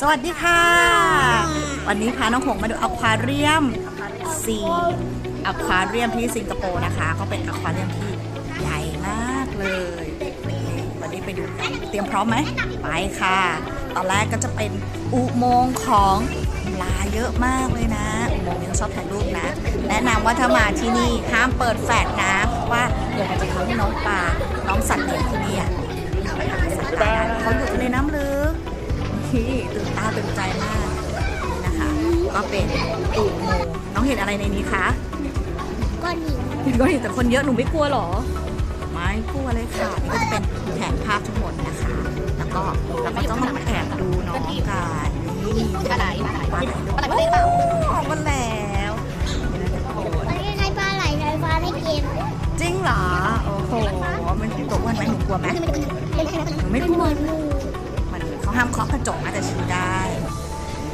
สวัสดีค่ะ วันนี้พาน้องหงมาดูอควาเรียมซีอควาเรียมที่สิงคโปร์นะคะก็เป็นอควาเรียมที่ใหญ่มากเลยนี่วันนี้ไปดูกันเตรียมพร้อมไหมไปค่ะ ตอนแรกก็จะเป็นอุโมงค์ของปลาเยอะมากเลยนะอุโมงค์นี้ชอบถ่ายรูปนะ แนะนำว่าถ้ามาที่นี่ห้ามเปิดแฟลชนะเพราะว่าเดี๋ยวมันจะทำให้น้องปลาน้องสัตว์เลี้ยงที่นี่ ที่ตื่นตาตื่นใจมากนี่นะคะ ก็เป็นอุโมงค์น้องเห็นอะไรในนี้คะก้อนหินเห็นก็เห็นแต่คนเยอะหนูไม่กลัวหรอ ไม่กลัวเลยค่ะ นี่ก็จะเป็นแผนภาพทั้งหมดนะคะ แล้วก็เราก็ต้องมาแอบดูน้องกันนี่ปลาไหลปลาไหลปลาไหลประเทศเปล่าออกมาแล้วนี่นะทุกคนประเทศไทยปลาไหลไทยปลาไม่กินจริงเหรอ โอ้โห มันตัวอ้วนไหมหนูกลัวไหมเป็นแค่หนูไม่กลัวมันเขา ห้ามเคาะกระจกนะแต่ชี้ได้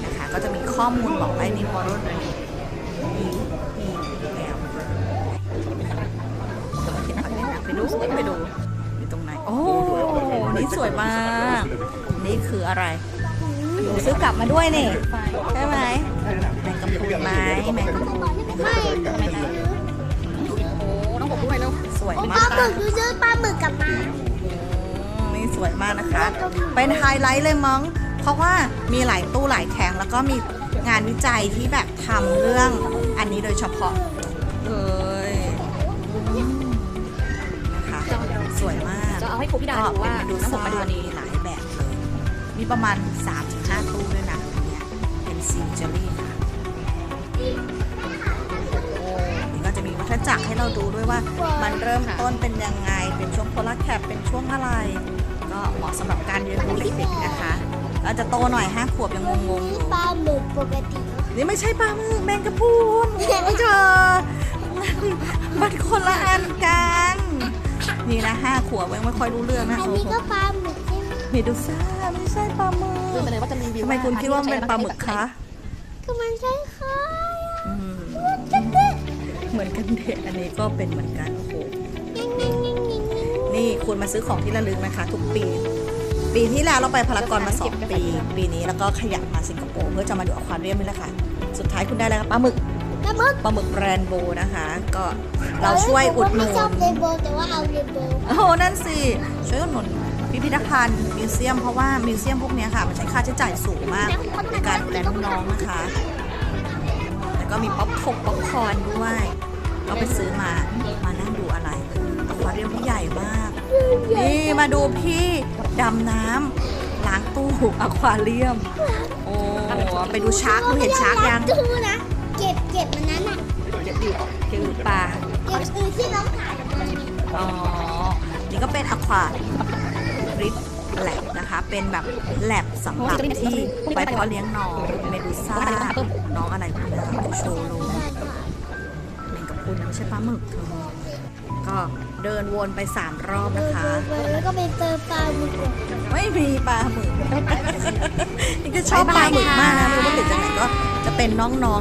นะคะ ก็จะมีข้อมูลบอกไว้ในวอลลุ่มนี่นี่แล้วไปดูไปดูอยู่ตรงไหน โอ้นี่สวยมาก นี่คืออะไรหนูซื้อกลับมาด้วยนี่ ใช่ไหมแมงกะพรุนไหมแมงกะพรุนไม่โอ้น้องผมด้วยแล้วสวยมากปลาหมึกซื้อปลาหมึกกลับมา นี่สวยมากนะคะ เป็นไฮไลท์เลยมั้ง เพราะว่ามีหลายตู้หลายแทงแล้วก็มีงานวิจัยที่แบบทำเรื่องอันนี้โดยเฉพาะเลยอืมนะคะสวยมากจะเอาให้ครูพี่ดาดูว่าดูน้ำหซ่ากมาดูอันมีนี้หลายแบบเลย มีประมาณ 3-5 ตู้ด้วยนะอันเนี่ยเป็นซีเจอรี่ค่ะโอ้นี่ก็จะมีวัฏจักรให้เราดูด้วยว่ามันเริ่มต้นเป็นยังไง เป็นช่วงโพลาร์แคปเป็นช่วงอะไร ก็เหมาะสำหรับการเรียนรู้เด็กๆนะคะก็จะโตหน่อยห้าขวบยังงงๆอยู่ปลาหมึกปกตินี่ไม่ใช่ปลาหมึกแมงกะพรุนโอ้เธอมันคนละอันกัน นี่นะห้าขวบยังไม่ค่อยรู้เรื่องนะอันโอ้นี้โหก็ปลาหมึกใช่ไหมเมดูซ่าไม่ใช่ปลาหมึกคือไปเลยว่าจะรีวิวทำไมคุณคิดว่ามันเป็นปลาหมึกคะคือมันคล้ายๆอะอืมเหมือนกันเด็อันนี้ก็เป็นเหมือนกันโอ้โหนิ่งๆๆๆ นี่คุณมาซื้อของที่ระลึกนะคะ ทุกปี ปีที่แล้วเราไปพารากอนมาสองปี ปีนี้แล้วก็ขยับมาสิงคโปร์เพื่อจะมาดูอควาเรียมนี่แหละค่ะสุดท้ายคุณได้แล้วปลาหมึกๆปลาหมึกปลาหมึกแรนโบว์นะคะ ก็เราช่วยอุดหนุไม่ชอบนเรนโบว์แต่ว่าเอาเรนโบว์โอ้โหนั่นสิช่วยอุดหนุนพิพิธภัณฑ์มิวเซียมเพราะว่ามิวเซียมพวกเนี้ยค่ะมันใช้ค่าใช้จ่ายสูงมากในการดูแลน้องๆนะคะแล้วก็มีป๊อปคงป๊อปคอร์นด้วย ก็ไปซื้อมามานั่งดูอะไร นี่มาดูพี่ดำน้ำล้างตู้อควาเรียม โอ้ไปดูชาร์กดูเห็นชาร์กยังดูนะเก็บเก็บมันนั้นอะคือปลาเก็บอือที่น้องถ่ายอ๋อ นี่ก็เป็นอควาริสแลบนะคะ เป็นแบบแลบสำหรับที่ไปเพาะเลี้ยงน้องเมดูซ่า น้องอะไรพวกนี้ค่ะโชว์โลเมงกับคุณนะไม่ใช่ปลาหมึกเธอ ก็เดินวนไปสามรอบนะคะ แล้วก็ไปเติมปลาหมึกไม่มีปลาหมึกนี่ก็ชอบปลาหมึกมากนะไม่รู้ว่าติดจากไหนก็จะเป็นน้องๆ